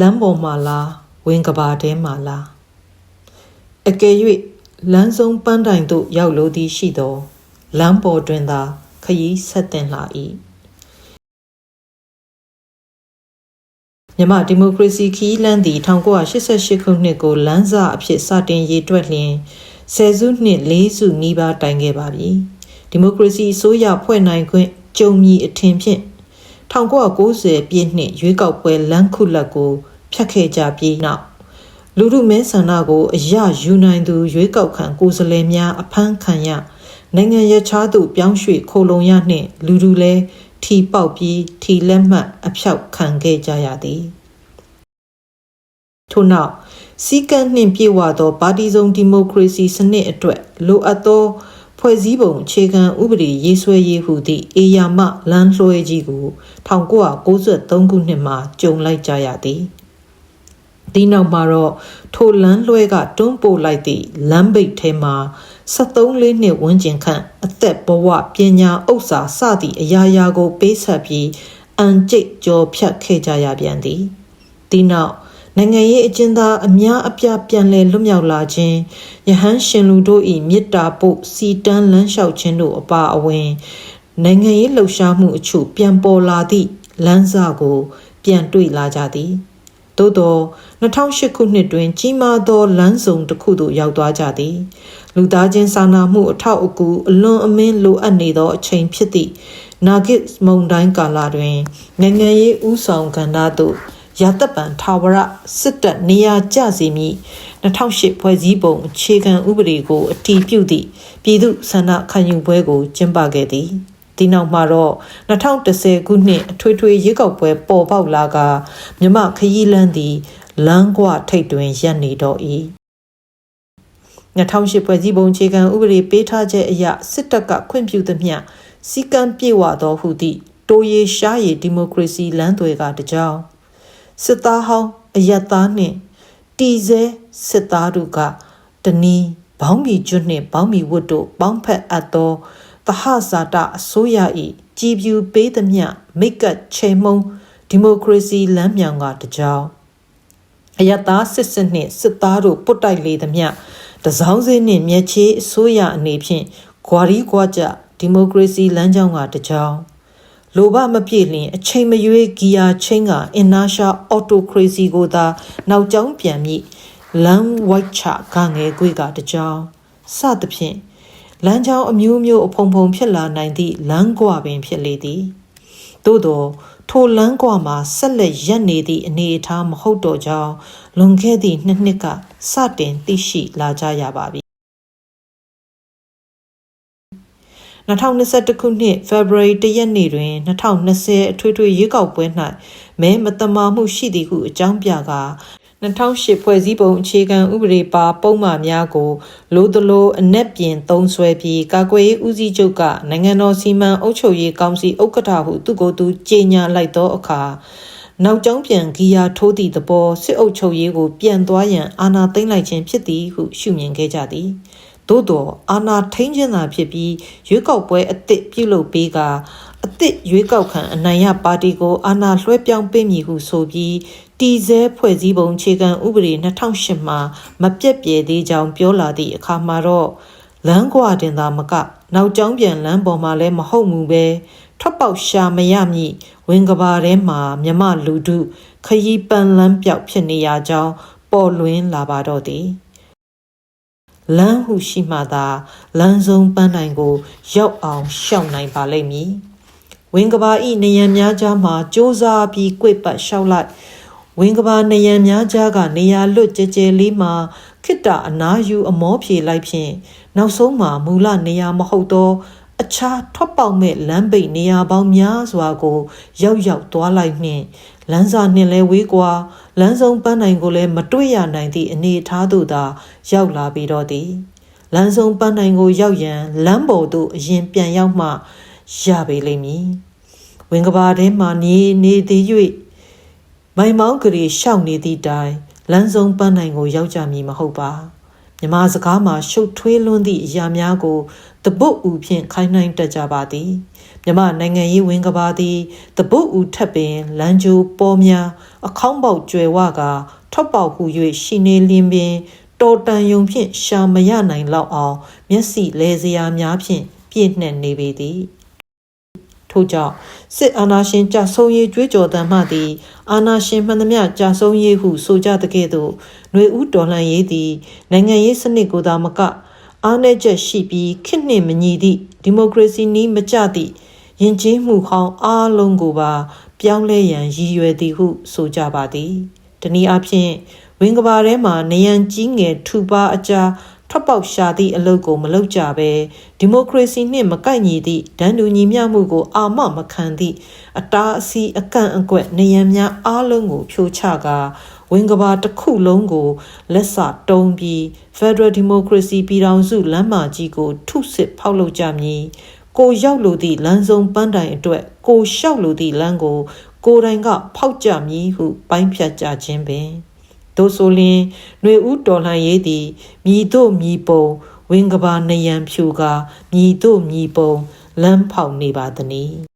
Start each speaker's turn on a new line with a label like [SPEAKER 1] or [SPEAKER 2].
[SPEAKER 1] လမ်းပေါ်မှာလားဝင်ကဘာထဲမှာလားအကယ်၍လမ်းဆုံးပန်းတိုင်သို့ရောက်လိုသည်ရှိသောလမ်းပေါ်တွင်သာခရီးဆက်တင်လာ၏မြန်မာဒီမိုကရေစီခီးလန်းသည်1988ခုနှစ်ကိုလမ်းစာအဖြစ်စတင်ရေးတွက်လျင်ဆယ်စုနှစ်၄စုနီးပါးတိုင်ခဲ့ပါပြီဒီမိုကရေစီအစိုးရဖွဲ့နိုင်ခွင့်ကြုံမြီအထင်ဖြင့် 1990ပြည့်နှစ်ရွေးကောက်ပွဲလမ်းခုလက်ကိုဖျက်ခဲ့ကြပြီးနောက်လူထုမဲဆန္ဒကိုအရယူနိုင်သူရွေးကောက်ခံကိုယ်စားလှယ်များအဖမ်းခံရနိုင်ငံရခြားသို့ပြောင်းရွှေ့ခိုလုံရနှင့် လူထုလည်းထီပေါက်ပြီးထီလက်မှတ်အဖြောက်ခံခဲ့ကြရသည်ထို့နောက်စီကံနှင့်ပြေဝသောပါတီစုံဒီမိုကရေစီစနစ်အတွက်လိုအပ်သော ဖွဲ့စည်းပုံအခြေခံဥပဒေရေးဆွဲရေးဟုသည့်အေယာမလမ်းလွှဲကြီးကို1993ခုနှစ်မှာကြုံလိုက်ကြရသည်ဒီနောက်မှာတော့ထိုလမ်းလွှဲကတွန်းပို့လိုက်သည့်လမ်းပိတ်ထဲမှာ73လေးနှစ်ဝန်းကျင်ခန့်အသက်ဘဝပညာဥစ္စာစသည့်အရာရာကို ပေးဆက်ပြီးအန်ကျိတ်ကြော်ဖြတ်ခဲ့ကြရပြန်သည်ဒီနောက် နိုင်ငံရေးအကျဉ်းသားအများအပြားပြန်လည်လွတ်မြောက်လာခြင်းယဟန်ရှင်လူတို့၏မေတ္တာပို့စီတန်းလန်းလျှောက်ခြင်းတို့အပါအဝင်နိုင်ငံရေးလှုပ်ရှားမှုအချို့ပြန်ပေါ်လာသည့်လမ်းစာကို ပြန်တွေ့လာကြသည်သို့သော2008ခုနှစ်တွင် ကြီးမားသောလမ်းစုံတစ်ခုသို့ရောက်သွားကြသည်လူသားချင်းစာနာမှုအထောက်အကူအလွန်အမင်းလိုအပ်နေသောအချိန်ဖြစ်သည့်နာဂစ်မုန်တိုင်းကာလတွင်နိုင်ငံရေးဥဆောင်ကဏ္ဍသို့ ရာတပ်ပံထာဝရစစ်တပ်နေရာကျစီမည်2008ဖွဲ့စည်းပုံအခြေခံဥပဒေကိုအတည်ပြုသည့်ပြည်သူဆန္ဒခံယူပွဲကိုကျင်းပခဲ့သည်ဒီနောက်မှာတော့2010ခုနှစ်အထွေထွေရွေးကောက်ပွဲပေါ်ပေါက်လာကမြမခရီးလန်းသည်လမ်းကွထိတ်တွင်ရပ်နေတော့၏2008ဖွဲ့စည်းပုံအခြေခံဥပဒေပေးထားချက်အရစစ်တပ်ကခွင့်ပြုသမျှစီကံပြေဝသောဟုသည့်တိုးရီရှားရီဒီမိုကရေစီလမ်းတွေကတကြောင် စစ်သားဟောင်းအယက်သားနှင့်တီစဲစစ်သားတို့ကတနီးဘောင်းမီကျွတ်နှင့်ဘောင်းမီဝတ်တို့ပေါင်းဖက်အပ်သောသဟဇာတအစိုးရ၏ကြည်ပြူပေးသမျှမိတ်ကတ်ချိန်မုံဒီမိုကရေစီလမ်းမြောင်ကတကြောင်အယက်သားစစ်စစ်နှင့်စစ်သားတို့ပုတ်တိုက်လေသမျှတစောင်းစင်းနှင့်မျက်ခြေအစိုးရအနေဖြင့်ဂွာရီကွာကြဒီမိုကရေစီလမ်းကြောင်းကတကြောင် လိုဘမပြည့်လျင်အချိန်မရွေးဂီယာချင်းကအင်နာရှာအော်တိုခရေစီကိုသာနောက်ကျောင်းပြန်မိလမ်းဝိုက်ချကငယ်ကွေကတကြောင်စသဖြင့်လမ်းကြောင်းအမျိုးမျိုးအဖုံဖုံဖြစ်လာနိုင်သည့်လမ်းကွာပင်ဖြစ်လေသည်သို့သောထိုလမ်းကွာမှာဆက်လက်ရပ်နေသည့်အနေအထားမဟုတ်တော့ကြောင်းလွန်ခဲ့သည့်နှစ်နှစ်ကစတင်သိရှိလာကြရပါပြီ 2021ခုနှစ် February 1ရက်နေ့တွင်2020အထွေထွေရွေးကောက်ပွဲ၌မဲမတမာမှုရှိသည်ဟုအကြောင်းပြကာ2008ဖွဲ့စည်းပုံအခြေခံဥပဒေပါပုံမှန်များကိုလိုသလိုအ내ပြင်သုံးဆွဲပြီးကာကွယ်ရေးဦးစီးချုပ်ကနိုင်ငံတော်စီမံအုပ်ချုပ်ရေးကောင်စီဥက္ကဋ္ဌဟုသူကိုယ်သူကြေညာလိုက်သောအခါနောက်ကျောင်းပြန်ဂီယာထိုးသည့်သဘောစစ်အုပ်ချုပ်ရေးကိုပြန်သွားရန်အာဏာသိမ်းလိုက်ခြင်းဖြစ်သည်ဟုရှုမြင်ခဲ့ကြသည်။ သို့တော့အာဏာထိန်းခြင်းသာဖြစ်ပြီးရွေးကောက်ပွဲအသစ်ပြုလုပ်ပေးကအသစ်ရွေးကောက်ခံအနိုင်ရပါတီကိုအာဏာလွှဲပြောင်းပေးမည်ဟုဆိုပြီးတီစဲဖွဲ့စည်းပုံခြေခံဥပဒေ2008မှာမပြတ်ပြဲသေးကြောင်းပြောလာသည့်အခါမှာတော့လမ်းကွာတင်သာမက နောက်ကျောင်းပြန်လမ်းပေါ်မှာလည်းမဟုတ်မူပဲထွက်ပေါက်ရှာမရမည်ဝင်ကဘာထဲမှာမြမလူထုခရီးပန်းလန်းပြောက်ဖြစ်နေရကြောင်းပေါ်လွင်လာပါတော့သည် လမ်းဟုရှိမှသာလမ်းဆုံးပန်းတိုင်ကို ရောက်အောင်ရှောင်နိုင်ပါလိမ့်မည်ဝင်းကဘာဤနယံများကြားမှာစ조사ပြီးကြွေပတ်လျှောက်လိုက်ဝင်းကဘာနယံများကြားကနေရာလွတ်ကြဲကြဲလေးမှာခိတ္တအနာယူအမောဖြေလိုက်ဖြင့်နောက်ဆုံးမှာမူလနေရာမဟုတ်သော အခြားထွက်ပေါက်မဲ့လမ်းပိတ်နေရာပေါင်းများစွာကို ရောက်ရောက်သွားလိုက်နှင့်လမ်းစာနှင့်လဲဝေးကွာလမ်းဆုံးပန်းနိုင်ကိုလည်းမတွေ့ရနိုင်သည့်အနေအထားသို့သာရောက်လာပြီးတော့သည်လမ်းဆုံးပန်းနိုင်ကိုရောက်ရန်လမ်းပေါ်သို့အရင်ပြန်ရောက်မှရပေလိမ့်မည်ဝင်ကဘာထဲမှနေနေသည်၍မိုင်မောင်းကလေးရှောက်နေသည့်တိုင်လမ်းဆုံးပန်းနိုင်ကိုရောက်ကြမည်မဟုတ်ပါ မြမစကားမှာရှုပ်ထွေးလွန်းသည့်အရာများကိုတပုတ်ဦးဖြင့်ခိုင်းနှိုင်းတတ်ကြပါသည်မြမနိုင်ငံရေးဝင်ကပါသည်တပုတ်ဦးထပ်ပင်လမ်းကြိုးပေါ်များအခေါင်းပေါက်ကျွယ်ဝကထွက်ပေါက်ဟု၍ရှိနေလင်းပင်တော်တန်ယုံဖြင့်ရှာမရနိုင်လောက်အောင် မျက်စိလဲစရာများဖြင့်ပြည့်နှက်နေပေသည် ထို့ကြောင့်စစ်အာဏာရှင်ကြဆုံရေးကြွေးကြော်တမ်းမှသည်အာဏာရှင်မှန်သမျှကြဆုံရေးဟုဆိုကြတဲ့ကဲ့သို့ຫນွေဦးတော်လှန်ရေးသည်နိုင်ငံရေးစနစ်ကိုသာမကအားနည်းချက်ရှိပြီးခစ်နှင့်မညီသည့်ဒီမိုကရေစီနည်းမကျသည့်ယဉ်ကျေးမှုဟောင်းအားလုံးကိုပါ ပြောင်းလဲရန်ရည်ရွယ်သည်ဟု ဆိုကြပါသည်တနည်းအားဖြင့်ဝင်းကဘာထဲမှာနေရန်ကြီးငယ်ထူပါအကြား ထွက်ပေါက်ရှာသည့်အလုပ်ကိုမလုပ်ကြဘဲဒီမိုကရေစီနှင့်မကိုက်ညီသည့်ဒန်းတူညီမျှမှုကိုအာမမခံသည့်အတားအဆီးအကန့်အကွက်နေရန်များအားလုံးကိုဖြိုချကာဝင်ကဘာတစ်ခုလုံးကိုလက်စတုံးပြီး Federal Democracy ပြည်ထောင်စုလမ်းမကြီးကို ထုစစ်ဖောက်လုပ်ကြမည်ကိုရောက်လိုသည့်လမ်းဆုံးပန်းတိုင်အတွက်ကိုလျှောက်လိုသည့်လမ်းကို ကိုယ်တိုင်ကဖောက်ကြမည်ဟုပိုင်းဖြတ်ကြခြင်းပင် တို့ဆိုလျင်ຫນွေဦးတော်လှန်ရေးသည်မြည်တို့မြည်ပုံဝင်းကဘာနယံဖြူကာမြည်တို့မြည်ပုံလမ်းဖောက်နေပါသည်